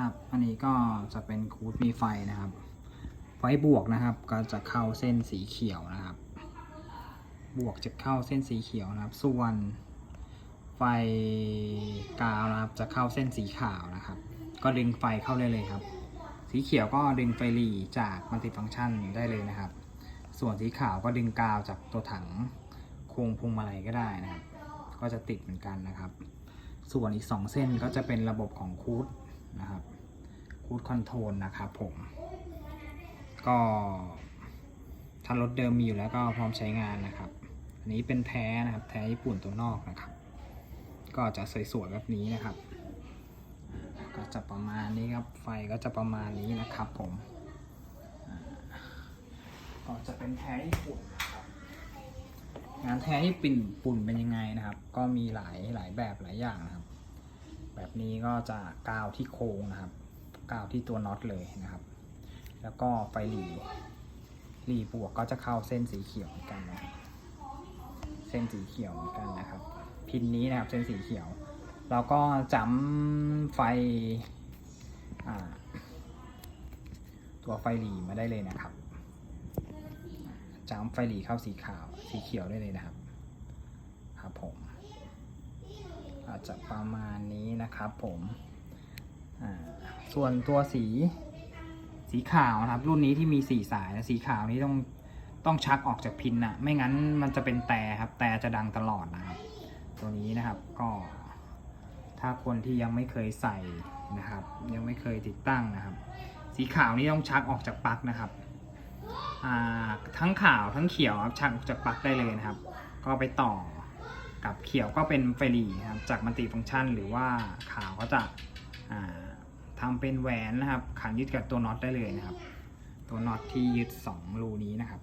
ครับ อันนี้ก็จะเป็นคูดมีไฟนะครับ ไฟบวกนะครับ ก็จะเข้าเส้นสีเขียวนะครับ บวกจะเข้าเส้นสีเขียวนะครับ ส่วนไฟกาวนะครับ จะเข้าเส้นสีขาวนะครับ ก็ดึงไฟเข้าได้เลยครับ สีเขียวก็ดึงไฟหลีจากมัลติฟังก์ชันได้เลยนะครับ ส่วนสีขาวก็ดึงกาวจากตัวถังโครงพวงมาลัยก็ได้นะครับ ก็จะติดเหมือนกันนะครับ ส่วนอีก 2 เส้นก็จะเป็นระบบของคูด นะครับคูดคอนโทรลนะครับผม ก็ถ้ารถเดิมมีอยู่แล้วก็พร้อมใช้งานนะครับ อันนี้เป็นแท้นะครับแท้ญี่ปุ่นตัวนอกนะครับ ก็จะสวยๆแบบนี้นะครับ ก็จะประมาณนี้ครับไฟก็จะประมาณนี้นะครับผมก็จะเป็นแท้ญี่ปุ่นนะครับงานแท้ญี่ปุ่นปุ่นเป็นยังไงนะครับ ก็มีหลายหลายแบบหลายอย่างนะครับ แบบนี้ก็จะกาวที่โครงนะครับ กาวที่ตัวน็อตเลยนะครับ แล้วก็ไฟหลีหลีบวกก็จะเข้าเส้นสีเขียวเหมือนกันนะครับเส้นสีเขียวเหมือนกันนะครับ พินนี้นะครับเส้นสีเขียว เราก็จำไฟตัวไฟหลีมาได้เลยนะครับจำไฟหลีเข้าสีขาวสีเขียวได้เลยนะครับ ครับผม อาจจะประมาณนี้นะครับผมส่วนตัวสีสีขาวนะครับ รุ่นนี้ที่มีสีสายสีขาวนี้ต้องต้องชักออกจากพินนะไม่งั้นมันจะเป็นแต่ครับ แต่จะดังตลอดนะครับ ตัวนี้นะครับก็ถ้าคนที่ยังไม่เคยใส่นะครับ ยังไม่เคยติดตั้งนะครับ สีขาวนี้ต้องชักออกจากปลั๊กนะครับทั้งขาวทั้งเขียวครับชักออกจากปลั๊กได้เลยนะครับ ก็ไปต่อ กับเขียวก็เป็นไฟหลีครับจากมัลติฟังก์ชัน หรือว่าขาวก็จะทำเป็นแหวนนะครับขันยึดกับตัวน็อตได้เลยนะครับ ตัวน็อตที่ยึด 2 รูนี้นะครับ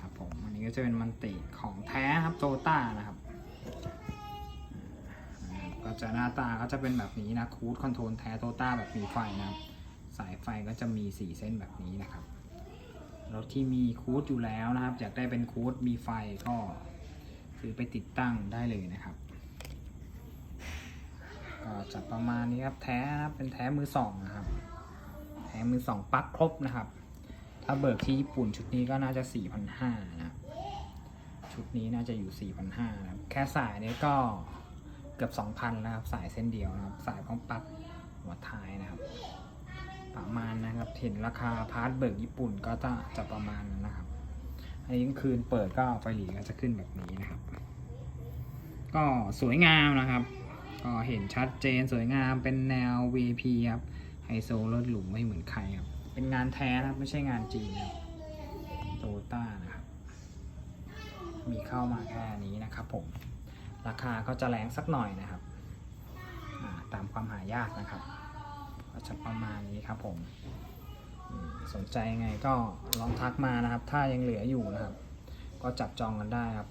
ครับผมอันนี้ก็จะเป็นมันติของแท้ครับโตต้านะครับก็จะหน้าตาก็จะเป็นแบบนี้นะคูดคอนโทรลแท้โตต้าแบบมีไฟนะครับสายไฟก็จะมี 4 เส้นแบบนี้นะครับรถที่มีคูดอยู่แล้วนะครับ อยากได้เป็นคูดมีไฟก็ ซื้อไปติดตั้งได้เลยนะครับก็จะประมาณนี้ครับแท้นะครับเป็นแท้มือสองนะครับแท้มือสองปลั๊กครบนะครับ ถ้าเบิกที่ญี่ปุ่นชุดนี้ก็น่าจะ4,500นะชุดนี้น่าจะอยู่ 4,500นะครับ แค่สายนี้ก็เกือบ 2,000นะครับ สายเส้นเดียวนะครับ สายของปลั๊กหัวท้ายนะครับ ประมาณนะครับ เห็นราคาพาร์ทเบิกญี่ปุ่นก็จะจะประมาณนั้นนะครับ อันนี้กลางคืนเปิดก็ไฟหลีก็จะขึ้นแบบนี้นะครับ ก็สวยงามนะครับ ก็เห็นชัดเจนสวยงามเป็นแนว VP ครับไฮโซรถหรูไม่เหมือนใครครับ เป็นงานแท้นะครับ ไม่ใช่งานจีนครับโตต้านะครับ มีเข้ามาแค่นี้นะครับผม ราคาก็จะแรงสักหน่อยนะครับ ตามความหายากนะครับ ก็จะประมาณนี้ครับผม สนใจยังไงก็ลองทักมานะครับ ถ้ายังเหลืออยู่นะครับ ก็จับจองกันได้ครับ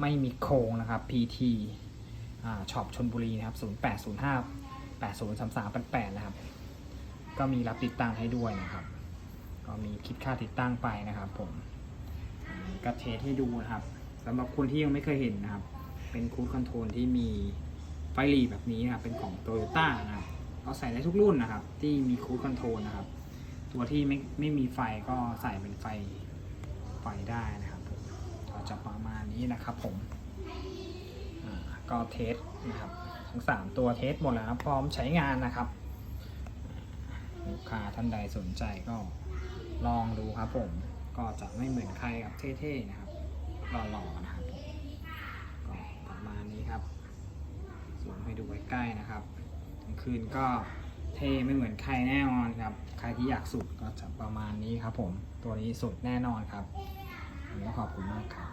ไม่มีโครงนะครับ PT ช็อปชนบุรีนะครับ 0805 803388 นะครับ ก็มีรับติดตั้งให้ด้วยนะครับ ก็มีคิดค่าติดตั้งไปนะครับ ผมอ่าก็เทสให้ดูนะครับสำหรับคนที่ยังไม่เคยเห็นนะครับ เป็นคูดคอนโทรลที่มีไฟหลีแบบนี้นะครับ เป็นของ t o y ยต้นะครับก็ใส่ได้ทุกรุ่นนะครับ ที่มีคูดคอนโทรลนะครับ ตัวที่ไม่ไม่มีไฟก็ใส่เป็นไฟไฟได้นะครับผมก็จะประมาณนี้นะครับ ผมก็เทสนะครับทั้ง3ตัวเทสหมดแล้วนะพร้อมใช้งานนะครับลูกค้าท่านใดสนใจก็ลองดูครับผมก็จะไม่เหมือนใครกับเท่ๆนะครับหล่อๆนะครับก็ประมาณนี้ครับซูมให้ดูใกล้ๆนะครับกลางคืนก็ เท่ไม่เหมือนใครแน่นอนครับ ใครที่อยากสุดก็จะประมาณนี้ครับผม ตัวนี้สุดแน่นอนครับขอบคุณมากครับ